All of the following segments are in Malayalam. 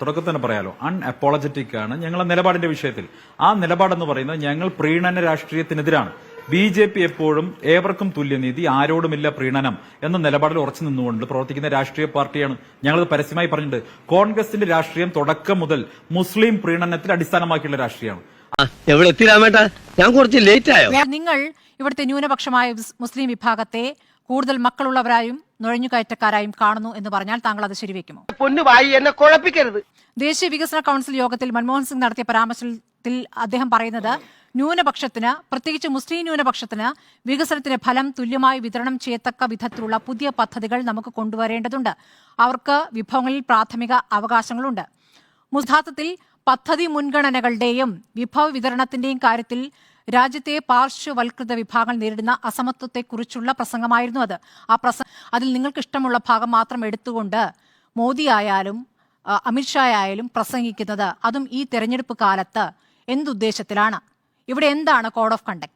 തുടക്കത്തിൽ തന്നെ പറയാലോ അൺഅപ്പോളജറ്റിക് ആണ് ഞങ്ങളുടെ നിലപാടിന്റെ വിഷയത്തിൽ. ആ നിലപാടെന്ന് പറയുന്നത് ഞങ്ങൾ പ്രീണന രാഷ്ട്രീയത്തിനെതിരാണ്. ബി ജെ പി എപ്പോഴും ഏവർക്കും തുല്യനീതി ആരോടുമില്ല പ്രീണനം എന്ന നിലപാടിൽ ഉറച്ചു നിന്നുകൊണ്ട് പ്രവർത്തിക്കുന്ന രാഷ്ട്രീയ പാർട്ടിയാണ് ഞങ്ങളത് പരസ്യമായി പറഞ്ഞിട്ടുണ്ട്. കോൺഗ്രസിന്റെ രാഷ്ട്രീയം തുടക്കം മുതൽ മുസ്ലിം പ്രീണനത്തിൽ അടിസ്ഥാനമാക്കിയുള്ള രാഷ്ട്രീയമാണ്. എവിടെ എത്തിരാമേട്ടാ ഞാൻ കുറച്ച് ലേറ്റ് ആയോ? നിങ്ങൾ ഇവിടുത്തെ ന്യൂനപക്ഷമായ മുസ്ലിം വിഭാഗത്തെ കൂടുതൽ മക്കളുള്ളവരായും നുഴഞ്ഞുകയറ്റക്കാരായും കാണുന്നു എന്ന് പറഞ്ഞാൽ താങ്കൾ അത് ശരിവെക്കുമോ? എന്നെ കുഴപ്പിക്കരുത്. ദേശീയ വികസന കൌൺസിൽ യോഗത്തിൽ മൻമോഹൻ സിംഗ് നടത്തിയ പരാമർശത്തിൽ അദ്ദേഹം പറയുന്നത് ന്യൂനപക്ഷത്തിന് പ്രത്യേകിച്ച് മുസ്ലിം ന്യൂനപക്ഷത്തിന് വികസനത്തിന്റെ ഫലം തുല്യമായി വിതരണം ചെയ്യത്തക്ക വിധത്തിലുള്ള പുതിയ പദ്ധതികൾ നമുക്ക് കൊണ്ടുവരേണ്ടതുണ്ട്. അവർക്ക് വിഭവങ്ങളിൽ പ്രാഥമിക അവകാശങ്ങളുണ്ട്. മുസ്താത്തത്തിൽ പദ്ധതി മുൻഗണനകളുടെയും വിഭവ വിതരണത്തിന്റെയും കാര്യത്തിൽ രാജ്യത്തെ പാർശ്വവൽകൃത വിഭാഗങ്ങൾ നേരിടുന്ന അസമത്വത്തെക്കുറിച്ചുള്ള പ്രസംഗമായിരുന്നു അത്. ആ പ്രസംഗം അതിൽ നിങ്ങൾക്ക് ഇഷ്ടമുള്ള ഭാഗം മാത്രം എടുത്തുകൊണ്ട് മോദി ആയാലും അമിത്ഷാ ആയാലും പ്രസംഗിക്കുന്നത് അതും ഈ തെരഞ്ഞെടുപ്പ് കാലത്ത് എന്തുദ്ദേശത്തിലാണ്? ഇവിടെ എന്താണ് കോഡ് ഓഫ് കണ്ടക്ട്?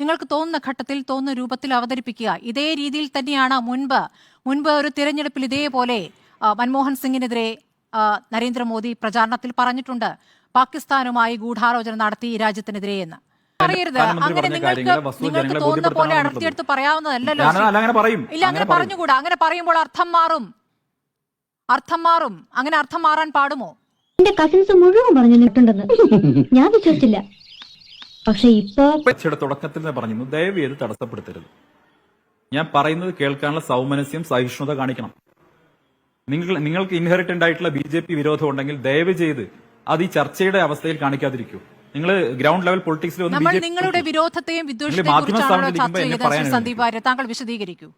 നിങ്ങൾക്ക് തോന്നുന്ന ഘട്ടത്തിൽ തോന്നുന്ന രൂപത്തിൽ അവതരിപ്പിക്കുക. ഇതേ രീതിയിൽ തന്നെയാണ് മുൻപ് മുൻപ് ഒരു തിരഞ്ഞെടുപ്പിൽ ഇതേപോലെ മൻമോഹൻ സിംഗിനെതിരെ നരേന്ദ്രമോദി പ്രചാരണത്തിൽ പറഞ്ഞിട്ടുണ്ട്. പാകിസ്ഥാനുമായി ഗൂഢാലോചന നടത്തി ഈ രാജ്യത്തിനെതിരെ എന്ന്. പറയരുത്. അങ്ങനെ നിങ്ങൾക്ക് നിങ്ങൾക്ക് തോന്നുന്ന പോലെ അടർത്തിയെടുത്ത് പറയാവുന്നതല്ലല്ലോ ഞാൻ അല്ല അങ്ങനെ പറയും. ഇല്ല അങ്ങനെ. പറഞ്ഞുകൂടാ? അങ്ങനെ പറയുമ്പോൾ അർത്ഥം മാറും. അർത്ഥം മാറും. അങ്ങനെ അർത്ഥം മാറാൻ പാടുമോ? എന്റെ കസിൻസ് മുഴുവൻ പറഞ്ഞു നിട്ടുണ്ടെന്ന് ഞാൻ വിശ്വസിച്ചില്ല. പക്ഷെ ഇപ്പൊ തുടക്കത്തിൽ പറഞ്ഞു ദയവ് ചെയ്ത് തടസ്സപ്പെടുത്തരുത്. ഞാൻ പറയുന്നത് കേൾക്കാനുള്ള സൗമനസ്യം സഹിഷ്ണുത കാണിക്കണം. നിങ്ങൾ നിങ്ങൾക്ക് ഇൻഹെറിറ്റന്റ് ആയിട്ടുള്ള ബി ജെ പി വിരോധം ഉണ്ടെങ്കിൽ ദയവ് ചെയ്ത് അത് ഈ ചർച്ചയുടെ അവസ്ഥയിൽ കാണിക്കാതിരിക്കൂ. നിങ്ങൾ ഗ്രൗണ്ട് ലെവൽ പൊളിറ്റിക്സിൽ വന്ന് നമ്മൾ നിങ്ങളുടെ വിരോധത്തെയും വിദ്വേഷത്തെയും സന്ദീപ് വാര്യർ താങ്കൾ വിശദീകരിക്കൂ.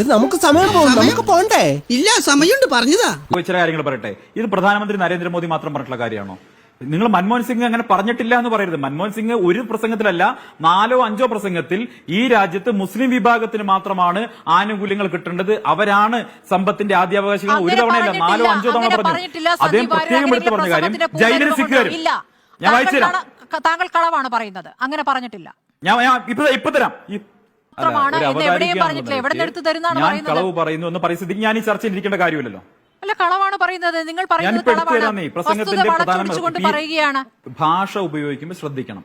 നമുക്ക് സമയം പോകും. നമുക്ക് പോണ്ടേ? ഇല്ല സമയമുണ്ട്. പറഞ്ഞതാ. ചില കാര്യങ്ങൾ പറയട്ടെ. ഇത് പ്രധാനമന്ത്രി നരേന്ദ്രമോദി മാത്രം പറഞ്ഞിട്ടുള്ള കാര്യമാണോ? നിങ്ങൾ മൻമോഹൻ സിംഗ് അങ്ങനെ പറഞ്ഞിട്ടില്ല എന്ന് പറയരുത്. മൻമോഹൻ സിംഗ് ഒരു പ്രസംഗത്തിലല്ല നാലോ അഞ്ചോ പ്രസംഗത്തിൽ ഈ രാജ്യത്ത് മുസ്ലിം വിഭാഗത്തിന് മാത്രമാണ് ആനുകൂല്യങ്ങൾ കിട്ടേണ്ടത്. അവരാണ് സമ്പത്തിന്റെ ആദ്യാവകാശികൾ. ഒരു തവണയല്ല നാലോ അഞ്ചോ തവണ പറഞ്ഞു. അദ്ദേഹം പ്രത്യേകം എടുത്തു പറഞ്ഞ കാര്യം ജൈനരും സിഖുകാരും ഞാൻ വായിച്ചു താങ്കൾ കളവാണ് പറയുന്നത്. അങ്ങനെ പറഞ്ഞിട്ടില്ല. ഞാൻ ഇപ്പൊ ഇപ്പൊ തരാം. ഞാൻ? കളവ് പറയുന്നു എന്ന് പരിസ്ഥിതിക്ക് ഞാൻ ഈ ചർച്ചയിൽ ഇരിക്കേണ്ട കാര്യമില്ലല്ലോ. അല്ല കളവാണ് പറയുന്നത്. നിങ്ങൾ പറയുന്നത് കളവാണ്. വസ്തുത വളച്ചൊടിച്ചുകൊണ്ട് പറയുകയാണ്. ഭാഷ ഉപയോഗിക്കുമ്പോൾ ശ്രദ്ധിക്കണം.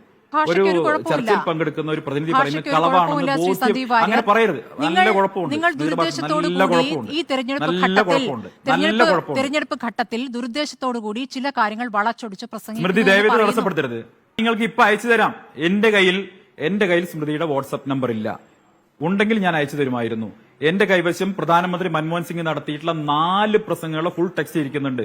ഒരു ചർച്ചയിൽ പങ്കെടുക്കുന്ന ഒരു പ്രതിനിധി പറയുന്നത് കളവാണെന്ന് ബോധ്യം അങ്ങനെ പറയരുത്. നല്ല കുഴപ്പമുണ്ട്. നിങ്ങൾ ദുരുദ്ദേശത്തോടു കൂടി ഈ തെരഞ്ഞെടുപ്പ് ഘട്ടത്തിൽ തെരഞ്ഞെടുപ്പ് തെരഞ്ഞെടുപ്പ് ഘട്ടത്തിൽ ദുരുദ്ദേശത്തോടു കൂടി ചില കാര്യങ്ങൾ വളച്ചൊടിച്ച് സ്മൃതി ദയവേത് തടസ്സപ്പെടുത്തരുത്. നിങ്ങൾക്ക് ഇപ്പൊ അയച്ചു തരാം. എന്റെ കയ്യിൽ എന്റെ കയ്യിൽ സ്മൃതിയുടെ വാട്സ്ആപ്പ് നമ്പർ ഇല്ല. ഉണ്ടെങ്കിൽ ഞാൻ അയച്ചു തരുമായിരുന്നു. എന്റെ കൈവശം പ്രധാനമന്ത്രി മൻമോഹൻ സിംഗ് നടത്തിയിട്ടുള്ള നാല് പ്രസംഗങ്ങളുടെ ഫുൾ ടെക്സ്റ്റ് ഇരിക്കുന്നുണ്ട്.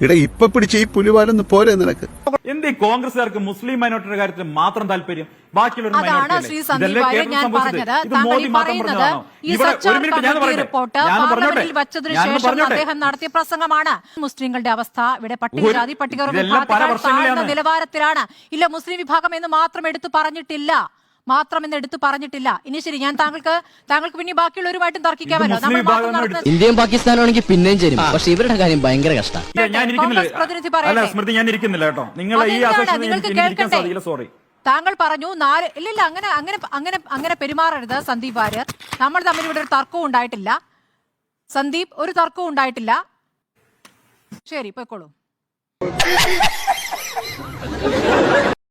ഇട ഇപ്പൊ പിടിച്ച് ഈ പുലിവാലൊന്ന് പോരെ നിനക്ക്. എന്ത് ഈ കോൺഗ്രസുകാർക്ക് മുസ്ലിം മൈനോറിറ്റിയുടെ കാര്യത്തിൽ മാത്രം താല്പര്യം? ബാക്കിയുള്ള അതാണ് ശ്രീ സന്ദീപ് ഞാൻ പറഞ്ഞത്. താങ്കൾ ഈ പറയുന്നത് ഈ സച്ചാർ കമ്മിറ്റി റിപ്പോർട്ട് പാർലമെന്റിൽ വച്ചതിനു ശേഷം അദ്ദേഹം നടത്തിയ പ്രസംഗമാണ്. മുസ്ലിങ്ങളുടെ അവസ്ഥ ഇവിടെ പട്ടികജാതി ഒരു- പട്ടിക ഇതെല്ലാം പല വിഭാഗത്തിനേക്കാൾ വർഷങ്ങളിലാണ്. താഴ്ന്ന നിലവാരത്തിലാണ്. ഇല്ല മുസ്ലിം വിഭാഗം എന്ന് മാത്രം എടുത്തു പറഞ്ഞിട്ടില്ല. മാത്രം എന്ന് എടുത്തു പറഞ്ഞിട്ടില്ല. ഇനി ശരി ഞാൻ താങ്കൾക്ക് താങ്കൾക്ക് പിന്നെ ബാക്കിയുള്ളവരുമായിട്ടും തർക്കിക്കാമല്ലോ നമ്മൾ മാത്രം നടത്തുന്ന ഇന്ത്യയും പാകിസ്ഥാനും ആണെങ്കിൽ പിന്നെയും ചേരും. പക്ഷെ ഇവരുടെ കാര്യം ഭയങ്കര കഷ്ടം. ഇല്ല, ഞാൻ ഇരിക്കുന്നില്ല. കോൺഗ്രസ് പ്രതിനിധി അല്ല പറയട്ടെ. സ്മൃതി ഞാൻ ഇരിക്കുന്നില്ല കേട്ടോ. നിങ്ങൾ ഈ അതെന്താണ്? നിങ്ങൾക്ക് എനിക്ക് ഇരിക്കാൻ കേൾക്കട്ടെ. സാധിക്കില്ല സോറി താങ്കൾ പറഞ്ഞു നാല് ഇല്ലില്ല അങ്ങനെ അങ്ങനെ അങ്ങനെ അങ്ങനെ പെരുമാറരുത് സന്ദീപ് വാര്യർ. നമ്മൾ തമ്മിൽ ഇവിടെ ഒരു തർക്കവും ഉണ്ടായിട്ടില്ല. സന്ദീപ് ഒരു തർക്കവും ഉണ്ടായിട്ടില്ല. ശരി പോയിക്കോളൂ.